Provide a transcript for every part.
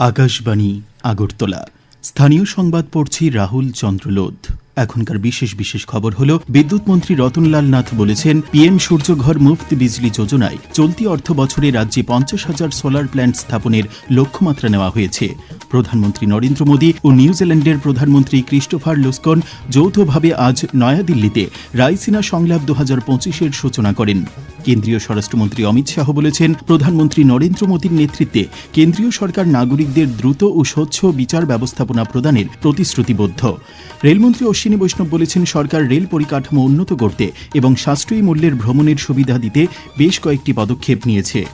আকাশবাণী আগরতলা। স্থানীয় সংবাদ পড়ছি রাহুল চন্দ্রলোধ এখনকার বিশেষ বিশেষ খবর হল, বিদ্যুৎ মন্ত্রী রতনলাল নাথ বলেছেন, পিএম সূর্যঘর মুফত বিজলি যোজনায় চলতি অর্থ বছরে রাজ্যে পঞ্চাশ হাজার সোলার প্ল্যান্ট স্থাপনের লক্ষ্যমাত্রা নেওয়া হয়েছে। প্রধানমন্ত্রী নরেন্দ্র মোদী ও নিউজিল্যান্ডের প্রধানমন্ত্রী ক্রিস্টোফার লুসকন যৌথভাবে আজ নয়াদিল্লিতে রাইসিনা সংলাপ দু হাজার পঁচিশের সূচনা করেন। কেন্দ্রীয় স্বরাষ্ট্রমন্ত্রী অমিত শাহ বলেছেন, প্রধানমন্ত্রী নরেন্দ্র মোদীর নেতৃত্বে কেন্দ্রীয় সরকার নাগরিকদের দ্রুত ও স্বচ্ছ বিচার ব্যবস্থাপনা প্রদানের প্রতিশ্রুতিবদ্ধ। রেলমন্ত্রী অশ্বিনী বৈষ্ণব বলেছেন, সরকার রেল পরিকাঠামো উন্নত করতে এবং সাশ্রয়ী মূল্যের ভ্রমণের সুবিধা দিতে বেশ কয়েকটি পদক্ষেপ নিয়েছে।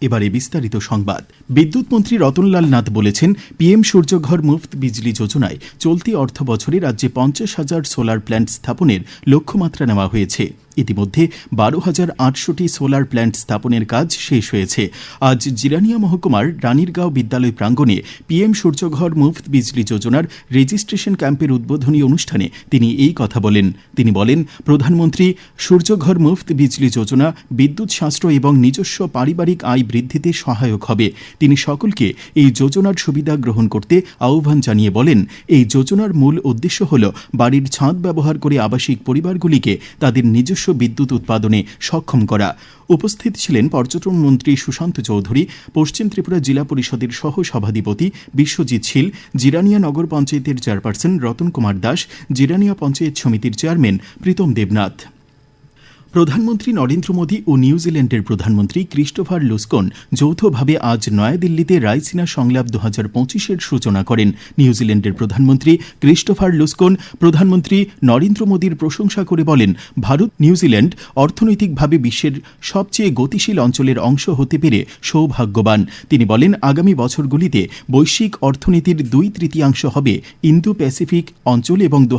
এবারে বিস্তারিত সংবাদ। বিদ্যুৎ মন্ত্রী রতনলাল নাথ বলেছেন, পিএম সূর্যঘর মুফত বিজলি যোজনায় চলতি অর্থ বছরে রাজ্যে পঞ্চাশ হাজার সোলার প্ল্যান্ট স্থাপনের লক্ষ্যমাত্রা নেওয়া হয়েছে। ইতিমধ্যে বারো হাজার আটশোটি সোলার প্ল্যান্ট স্থাপনের কাজ শেষ হয়েছে। আজ জিরানিয়া মহকুমার রানীরগাঁও বিদ্যালয় প্রাঙ্গণে পিএম সূর্যঘর মুফত বিজলি যোজনার রেজিস্ট্রেশন ক্যাম্পের উদ্বোধনী অনুষ্ঠানে তিনি এই কথা বলেন। তিনি বলেন, প্রধানমন্ত্রী, সূর্যঘর মুফত বিজলি যোজনা বিদ্যুৎ শাস্ত্র এবং নিজস্ব পারিবারিক আয় বৃদ্ধিতে সহায়ক হবে। তিনি সকলকে এই যোজনার সুবিধা গ্রহণ করতে আহ্বান জানিয়ে বলেন, এই যোজনার মূল উদ্দেশ্য হল বাড়ির ছাদ ব্যবহার করে আবাসিক পরিবারগুলিকে তাদের নিজস্ব বিদ্যুৎ উৎপাদনে সক্ষম করা। উপস্থিত ছিলেন পর্যটন মন্ত্রী সুশান্ত চৌধুরী, পশ্চিম ত্রিপুরা জেলা পরিষদের সহ সভাধিপতি বিশ্বজিৎ শীল, জিরানিয়া নগর পঞ্চায়েতের চেয়ারপারসন রতন কুমার দাস, জিরানিয়া পঞ্চায়েত সমিতির চেয়ারম্যান প্রীতম দেবনাথ। প্রধানমন্ত্রী নরেন্দ্র মোদী ও নিউজিল্যান্ডের প্রধানমন্ত্রী ক্রিস্টোফার লুসকন যৌথভাবে আজ নয়াদিল্লিতে রাইসিনা সংলাপ দু হাজার পঁচিশের সূচনা করেন। নিউজিল্যান্ডের প্রধানমন্ত্রী ক্রিস্টোফার লুসকন প্রধানমন্ত্রী নরেন্দ্র মোদীর প্রশংসা করে বলেন, ভারত নিউজিল্যান্ড অর্থনৈতিকভাবে বিশ্বের সবচেয়ে গতিশীল অঞ্চলের অংশ হতে পেরে সৌভাগ্যবান। তিনি বলেন, আগামী বছরগুলিতে বৈশ্বিক অর্থনীতির দুই তৃতীয়াংশ হবে ইন্দো প্যাসিফিক অঞ্চল এবং দু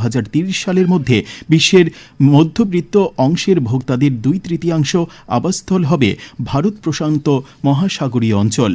সালের মধ্যে বিশ্বের মধ্যবৃত্ত অংশের ভোক্তাদের দুই তৃতীয়াংশ আবাসস্থল হবে ভারত প্রশান্ত মহাসাগরীয় অঞ্চল।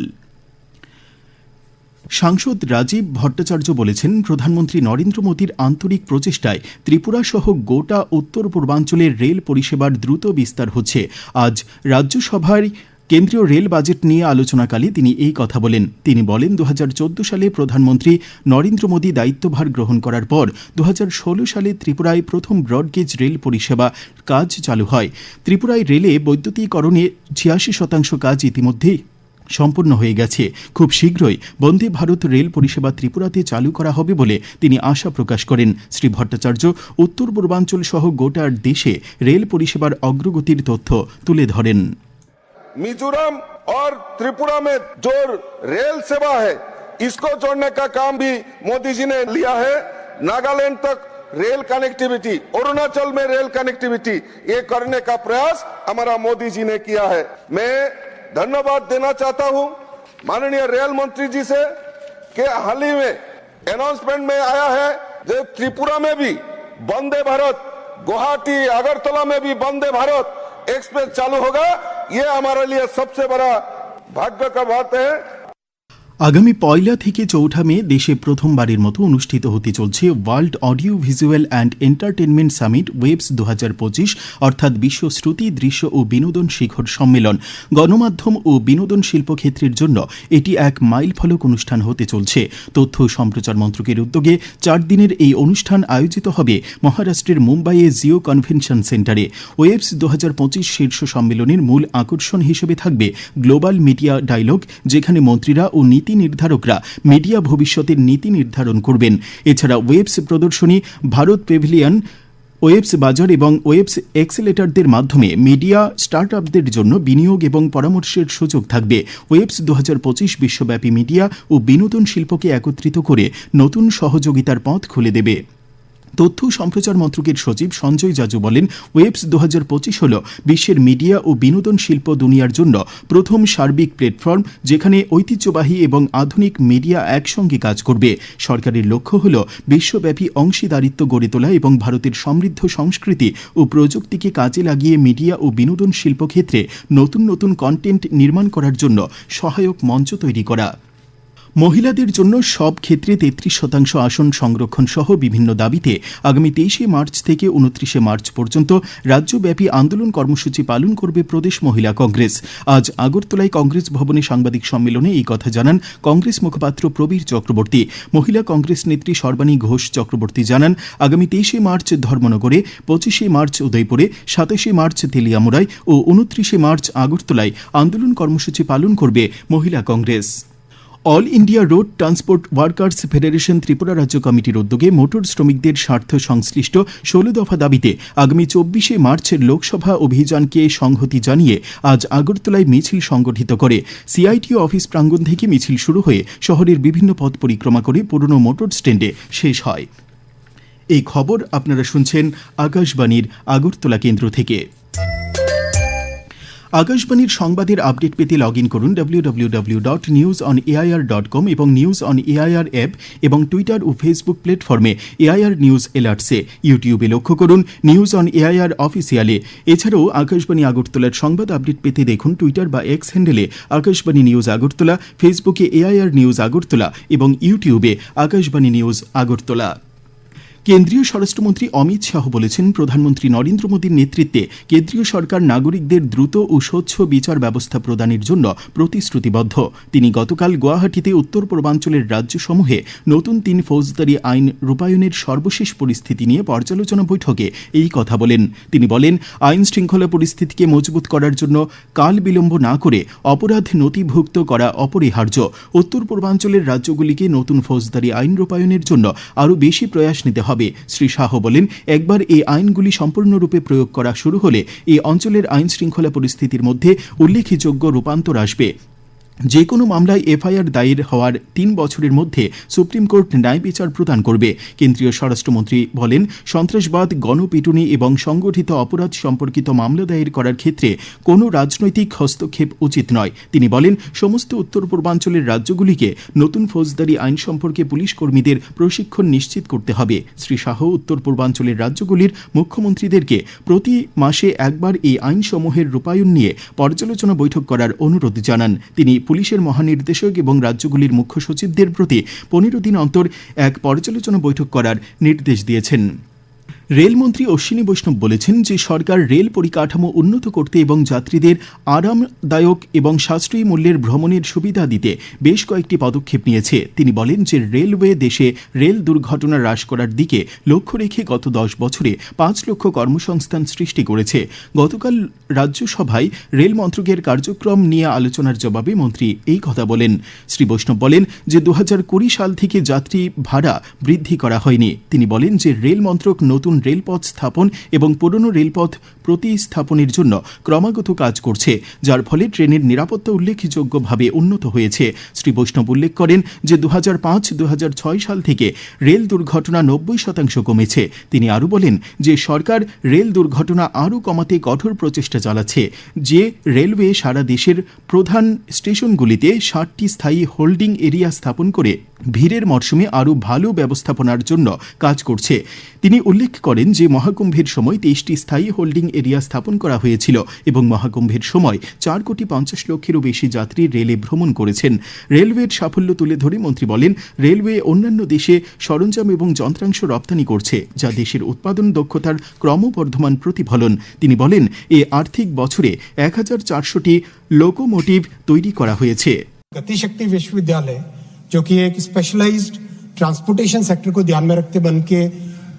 সাংসদ রাজীব ভট্টাচার্য বলেছেন, প্রধানমন্ত্রী নরেন্দ্র মোদীর আন্তরিক প্রচেষ্টায় ত্রিপুরা সহ গোটা উত্তর পূর্বাঞ্চলের রেল পরিষেবার দ্রুত বিস্তার হচ্ছে। আজ রাজ্যসভায় কেন্দ্রীয় রেল বাজেট নিয়ে আলোচনাকালে তিনি এই কথা বলেন। তিনি বলেন দু হাজার চোদ্দ সালে প্রধানমন্ত্রী নরেন্দ্র মোদী দায়িত্বভার গ্রহণ করার পর দুহাজার ষোলো সালে ত্রিপুরায় প্রথম ব্রডগেজ রেল পরিষেবা কাজ চালু হয়। ত্রিপুরায় রেলে বৈদ্যুতিকরণে ছিয়াশি শতাংশ কাজ ইতিমধ্যেই সম্পূর্ণ হয়ে গেছে। খুব শীঘ্রই বন্দে ভারত রেল পরিষেবা ত্রিপুরাতে চালু করা হবে বলে তিনি আশা প্রকাশ করেন। শ্রী ভট্টাচার্য উত্তর পূর্বাঞ্চল সহ গোটা দেশে রেল পরিষেবার অগ্রগতির তথ্য তুলে ধরেন। मिजोरम और त्रिपुरा में जो रेल सेवा है। इसको जोड़ने का काम भी मोदी जी ने लिया है। नागालैंड तक रेल कनेक्टिविटी, अरुणाचल में रेल कनेक्टिविटी, ये करने का प्रयास हमारा मोदी जी ने किया है। मैं धन्यवाद देना चाहता हूँ माननीय रेल मंत्री जी से कि हाल ही में अनाउंसमेंट में आया है जो त्रिपुरा में भी वंदे भारत, गुवाहाटी, अगरतला में भी वंदे भारत एक्सप्रेस चालू होगा। ये हमारे लिए सबसे बड़ा भाग्य का बात है আগামী পয়লা থেকে চৌঠা মে দেশে প্রথমবারের মতো অনুষ্ঠিত হতে চলছে world audio visual and entertainment summit WAVES দু হাজার পঁচিশ, অর্থাৎ বিশ্ব শ্রুতি, দৃশ্য ও বিনোদন শিখর সম্মেলন। গণমাধ্যম ও বিনোদন শিল্পক্ষেত্রের জন্য এটি এক মাইল ফলক অনুষ্ঠান হতে চলছে। তথ্য সম্প্রচার মন্ত্রকের উদ্যোগে চার দিনের এই অনুষ্ঠান আয়োজিত হবে মহারাষ্ট্রের মুম্বাইয়ে জিও কনভেনশন সেন্টারে। ওয়েবস দু হাজার পঁচিশ শীর্ষ সম্মেলনের মূল আকর্ষণ হিসেবে থাকবে গ্লোবাল মিডিয়া ডায়লগ, যেখানে মন্ত্রীরা ও নীতি নির্ধারকরা মিডিয়া ভবিষ্যতের নীতি নির্ধারণ করবেন। এছাড়া ওয়েবস প্রদর্শনী, ভারত পেভিলিয়ন ওয়েবস বাজার এবং ওয়েবস এক্সেলেটারদের মাধ্যমে মিডিয়া স্টার্ট আপদের জন্য বিনিয়োগ এবং পরামর্শের সুযোগ থাকবে। ওয়েবস দু বিশ্বব্যাপী মিডিয়া ও বিনোদন শিল্পকে একত্রিত করে নতুন সহযোগিতার পথ খুলে দেবে। তথ্য সম্প্রচার মন্ত্রকের সচিব সঞ্জয় জাজু বলেন, ওয়েবস দু হাজার পঁচিশ হল বিশ্বের মিডিয়া ও বিনোদন শিল্প দুনিয়ার জন্য প্রথম সার্বিক প্ল্যাটফর্ম যেখানে ঐতিহ্যবাহী এবং আধুনিক মিডিয়া একসঙ্গে কাজ করবে। সরকারের লক্ষ্য হল বিশ্বব্যাপী অংশীদারিত্ব গড়ে তোলা এবং ভারতের সমৃদ্ধ সংস্কৃতি ও প্রযুক্তিকে কাজে লাগিয়ে মিডিয়া ও বিনোদন শিল্পক্ষেত্রে নতুন নতুন কন্টেন্ট নির্মাণ করার জন্য সহায়ক মঞ্চ তৈরি করা। মহিলাদের জন্য সব ক্ষেত্রে তেত্রিশ শতাংশ আসন সংরক্ষণ সহ বিভিন্ন দাবিতে আগামী তেইশে মার্চ থেকে উনত্রিশে মার্চ পর্যন্ত রাজ্যব্যাপী আন্দোলন কর্মসূচি পালন করবে প্রদেশ মহিলা কংগ্রেস। আজ আগরতলায় কংগ্রেস ভবনে সাংবাদিক সম্মেলনে এই কথা জানান কংগ্রেস মুখপাত্র প্রবীর চক্রবর্তী। মহিলা কংগ্রেস নেত্রী সর্বাণী ঘোষ চক্রবর্তী জানান, আগামী তেইশে মার্চ ধর্মনগরে, পঁচিশে মার্চ উদয়পুরে, সাতাশে মার্চ তেলিয়ামুড়ায় ও উনত্রিশে মার্চ আগরতলায় আন্দোলন কর্মসূচি পালন করবে মহিলা Congress. All India road transport workers federation Tripura রাজ্য কমিটির উদ্যোগে মোটর শ্রমিকদের স্বার্থ সংশ্লিষ্ট ষোলো দফা দাবিতে আগামী চব্বিশে মার্চের লোকসভা অভিযানকে সংহতি জানিয়ে আজ আগরতলায় মিছিল সংগঠিত করে সিআইটিও অফিস প্রাঙ্গণ থেকে মিছিল শুরু হয়ে শহরের বিভিন্ন পথ পরিক্রমা করে পুরনো মোটর স্ট্যান্ডে শেষ হয়। এই খবর আপনারা শুনছেন আকাশবাণীর আগরতলা কেন্দ্র থেকে। আকাশবাণীর সংবাদের আপডেট পেতে লগ ইন করুন W W W dot news on dot com এবং নিউজ অন এআইআর অ্যাপ এবং টুইটার ও ফেসবুক প্ল্যাটফর্মে এআইআর নিউজ এলার্টসে ইউটিউবে লক্ষ্য করুন নিউজ অন এআইআর অফিসিয়ালে এছাড়াও আকাশবাণী আগরতলার সংবাদ আপডেট পেতে দেখুন টুইটার বা এক্স হ্যান্ডেলে আকাশবাণী নিউজ আগরতলা ফেসবুকে এআইআর নিউজ আগরতলা এবং ইউটিউবে আকাশবাণী নিউজ আগরতলা। কেন্দ্রীয় স্বরাষ্ট্রমন্ত্রী অমিত শাহ বলেছেন, প্রধানমন্ত্রী নরেন্দ্র মোদীর নেতৃত্বে কেন্দ্রীয় সরকার নাগরিকদের দ্রুত ও স্বচ্ছ বিচার ব্যবস্থা প্রদানের জন্য প্রতিশ্রুতিবদ্ধ। তিনি গতকাল গুয়াহাটিতে উত্তর পূর্বাঞ্চলের রাজ্যসমূহে নতুন তিন ফৌজদারি আইন রূপায়ণের সর্বশেষ পরিস্থিতি নিয়ে পর্যালোচনা বৈঠকে এই কথা বলেন। তিনি বলেন, আইন শৃঙ্খলা পরিস্থিতিকে মজবুত করার জন্য কাল বিলম্ব না করে অপরাধ নথিভুক্ত করা অপরিহার্য। উত্তর পূর্বাঞ্চলের রাজ্যগুলিকে নতুন ফৌজদারি আইন রূপায়ণের জন্য আরও বেশি প্রয়াস নিতে হবে। শ্রী শাহ বলেন, একবার এই আইনগুলি সম্পূর্ণরূপে প্রয়োগ করা শুরু হলে এই অঞ্চলের আইন শৃঙ্খলা পরিস্থিতির মধ্যে উল্লেখযোগ্য রূপান্তর আসবে। যে কোনো মামলায় এফআইআর দায়ের হওয়ার তিন বছরের মধ্যে সুপ্রিম কোর্ট ন্যায় বিচার প্রদান করবে। কেন্দ্রীয় স্বরাষ্ট্রমন্ত্রী বলেন, সন্ত্রাসবাদ, গণপিটুনি এবং সংগঠিত অপরাধ সম্পর্কিত মামলা দায়ের করার ক্ষেত্রে কোনো রাজনৈতিক হস্তক্ষেপ উচিত নয়। তিনি বলেন, সমস্ত উত্তর পূর্বাঞ্চলের রাজ্যগুলিকে নতুন ফৌজদারি আইন সম্পর্কে পুলিশ কর্মীদের প্রশিক্ষণ নিশ্চিত করতে হবে। শ্রী শাহ উত্তর পূর্বাঞ্চলের রাজ্যগুলির মুখ্যমন্ত্রীদেরকে প্রতি মাসে একবার এই আইনসমূহের রূপায়ণ নিয়ে পর্যালোচনা বৈঠক করার অনুরোধ জানান। তিনি পুলিশের মহানির্দেশক এবং রাজ্যগুলির মুখ্য সচিবদের প্রতি পনেরো দিন অন্তর এক পর্যালোচনা বৈঠক করার নির্দেশ দিয়েছেন। রেলমন্ত্রী অশ্বিনী বৈষ্ণব বলেছেন যে সরকার রেল পরিকাঠামো উন্নত করতে এবং যাত্রীদের আরামদায়ক এবং সাশ্রয়ী মূল্যের ভ্রমণের সুবিধা দিতে বেশ কয়েকটি পদক্ষেপ নিয়েছে। তিনি বলেন যে রেলওয়ে দেশে রেল দুর্ঘটনা হ্রাস করার দিকে লক্ষ্য রেখে গত দশ বছরে পাঁচ লক্ষ কর্মসংস্থান সৃষ্টি করেছে। গতকাল রাজ্যসভায় রেল মন্ত্রকের কার্যক্রম নিয়ে আলোচনার জবাবে মন্ত্রী এই কথা বলেন। শ্রী বৈষ্ণব বলেন যে দু হাজার কুড়ি সাল থেকে যাত্রী ভাড়া বৃদ্ধি করা হয়নি। তিনি বলেন যে রেল মন্ত্রক নতুন রেলপথ স্থাপন এবং পুরনো রেলপথ প্রতিস্থাপনের জন্য ক্রমাগত কাজ করছে, যার ফলে ট্রেনের নিরাপত্তা উল্লেখযোগ্যভাবে উন্নত হয়েছে। শ্রী বৈষ্ণব উল্লেখ করেন যে দু পাঁচ দু সাল থেকে রেল দুর্ঘটনা নব্বই শতাংশ কমেছে। তিনি আরও বলেন যে, সরকার রেল দুর্ঘটনা আরও কমাতে কঠোর প্রচেষ্টা চালাচ্ছে, যে রেলওয়ে সারা দেশের প্রধান স্টেশনগুলিতে ষাটটি স্থায়ী হোল্ডিং এরিয়া স্থাপন করে ভিড়ের মরশুমে আরও ভালো ব্যবস্থাপনার জন্য কাজ করছে। তিনি উল্লেখ করেন যে মহাকুম্ভের সময় তেইশটি স্থায়ী হোল্ডিং এরিয়া স্থাপন করা হয়েছিল এবং মহাকুম্ভের সময় চার কোটি পঞ্চাশ লক্ষেরও বেশি যাত্রী রেলে ভ্রমণ করেছেন রেলওয়ের সাফল্য তুলে ধরে মন্ত্রী বলেন রেলওয়ে অন্যান্য দেশে সরঞ্জাম এবং যন্ত্রাংশ রপ্তানি করছে যা দেশের উৎপাদন দক্ষতার ক্রমবর্ধমান প্রতিফলন তিনি বলেন এ আর্থিক বছরে এক হাজার চারশোটি লোকোমোটিভ তৈরি করা হয়েছে गति शक्ति विश्वविद्यालय जो कि एक स्पेशलाइज्ड ट्रांसपोर्टेशन सेक्टर को ध्यान में रखते बन के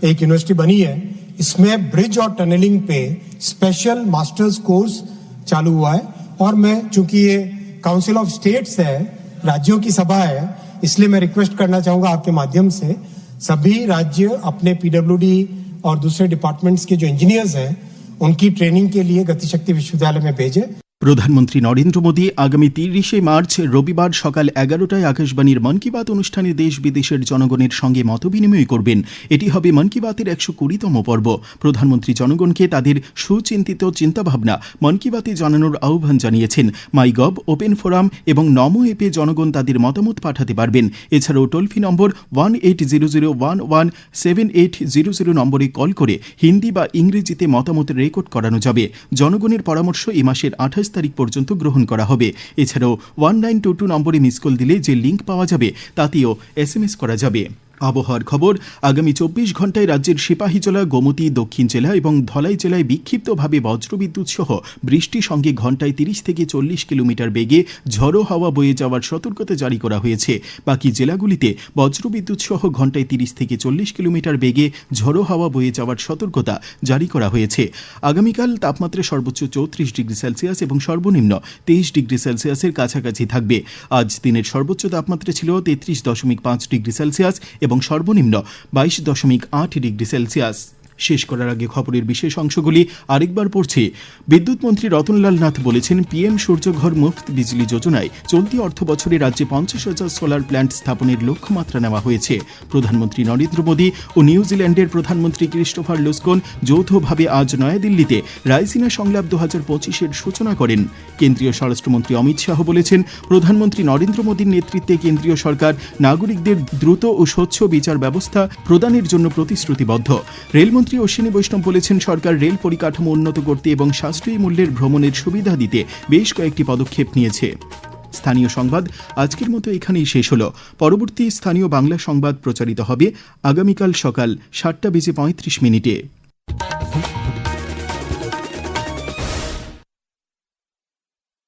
एक यूनिवर्सिटी बनी है। इसमें ब्रिज और टनलिंग पे स्पेशल मास्टर्स कोर्स चालू हुआ है। और मैं, चूँकि ये काउंसिल ऑफ़ स्टेट्स है, राज्यों की सभा है, इसलिए मैं रिक्वेस्ट करना चाहूँगा आपके माध्यम से। सभी राज्य अपने पीडब्ल्यूडी और दूसरे डिपार्टमेंट्स के जो इंजीनियर्स हैं, उनकी ट्रेनिंग के लिए गतिशक्ति विश्वविद्यालय में भेजें। প্রধানমন্ত্রী নরেন্দ্র মোদী আগামী তিরিশে মার্চ, রবিবার সকাল এগারোটায় আকাশবাণীর মন কি বাত অনুষ্ঠানে দেশ বিদেশের জনগণের সঙ্গে মতবিনিময় করবেন। এটি হবে মন কি বাতের একশো কুড়িতম পর্ব। প্রধানমন্ত্রী জনগণকে তাদের সুচিন্তিত চিন্তাভাবনা মন কি বাতে জানানোর আহ্বান জানিয়েছেন। মাই গভ ওপেন ফোরাম এবং নমো এপে জনগণ তাদের মতামত পাঠাতে পারবেন। এছাড়াও toll free number one eight zero zero one one seven eight zero zero নম্বরে কল করে হিন্দি বা ইংরেজিতে মতামত রেকর্ড করানো যাবে। জনগণের পরামর্শ এই মাসের আঠাশ তারিখ পর্যন্ত গ্রহণ করা হবে। এছাড়াও ওয়ান নাইন টু টু নম্বরে মিস কল দিলে যে লিঙ্ক পাওয়া যাবে, তাতেও এস করা যাবে। আবহাওয়ার খবর, আগামী চব্বিশ ঘন্টায় রাজ্যের সিপাহী সিপাহীজলা গোমতী, দক্ষিণ জেলা এবং ধলাই জেলায় বিক্ষিপ্তভাবে বজ্রবিদ্যুৎ সহ বৃষ্টির সঙ্গে ঘন্টায় তিরিশ থেকে চল্লিশ কিলোমিটার বেগে ঝড়ো হাওয়া বয়ে যাওয়ার সতর্কতা জারি করা হয়েছে। বাকি জেলাগুলিতে বজ্রবিদ্যুৎ সহ ঘন্টায় তিরিশ থেকে চল্লিশ কিলোমিটার বেগে ঝড়ো হাওয়া বয়ে যাওয়ার সতর্কতা জারি করা হয়েছে। আগামীকাল তাপমাত্রা সর্বোচ্চ চৌত্রিশ ডিগ্রি সেলসিয়াস এবং সর্বনিম্ন তেইশ ডিগ্রি সেলসিয়াসের কাছাকাছি থাকবে। আজ দিনের সর্বোচ্চ তাপমাত্রা ছিল তেত্রিশ দশমিক পাঁচ ডিগ্রি সেলসিয়াস এবং সর্বনিম্ন বাইশ দশমিক আট ডিগ্রি সেলসিয়াস। শেষ করার আগে খবরের বিশেষ অংশগুলি আরেকবার পড়ছি। বিদ্যুৎ মন্ত্রী রতনলাল নাথ বলেছেন, পিএম সূর্যঘর মুফত বিজলি যোজনায় চলতি অর্থ বছরে রাজ্যে পঞ্চাশ হাজার সোলার প্ল্যান্ট স্থাপনের লক্ষ্যমাত্রা নেওয়া হয়েছে। প্রধানমন্ত্রী নরেন্দ্র মোদী ও নিউজিল্যান্ডের প্রধানমন্ত্রী ক্রিস্টোফার লুসকোন যৌথভাবে আজ নয়াদিল্লিতে রাইসিনা সংলাপ দু হাজার পঁচিশের সূচনা করেন। কেন্দ্রীয় স্বরাষ্ট্রমন্ত্রী অমিত শাহ বলেছেন, প্রধানমন্ত্রী নরেন্দ্র মোদীর নেতৃত্বে কেন্দ্রীয় সরকার নাগরিকদের দ্রুত ও স্বচ্ছ বিচার ব্যবস্থা প্রদানের জন্য প্রতিশ্রুতিবদ্ধ। রেলমন্ত্রী অশ্বিনী বৈষ্ণব বলেছেন, সরকার রেল পরিকাঠামো উন্নত করতে এবং সাশ্রয়ী মূল্যের ভ্রমণের সুবিধা দিতে বেশ কয়েকটি পদক্ষেপ নিয়েছে। স্থানীয় সংবাদ আজকের মতো এখানেই শেষ হল। পরবর্তী স্থানীয় বাংলা সংবাদ প্রচারিত হবে আগামীকাল সকাল সাতটা বেজে পঁয়ত্রিশ মিনিটে।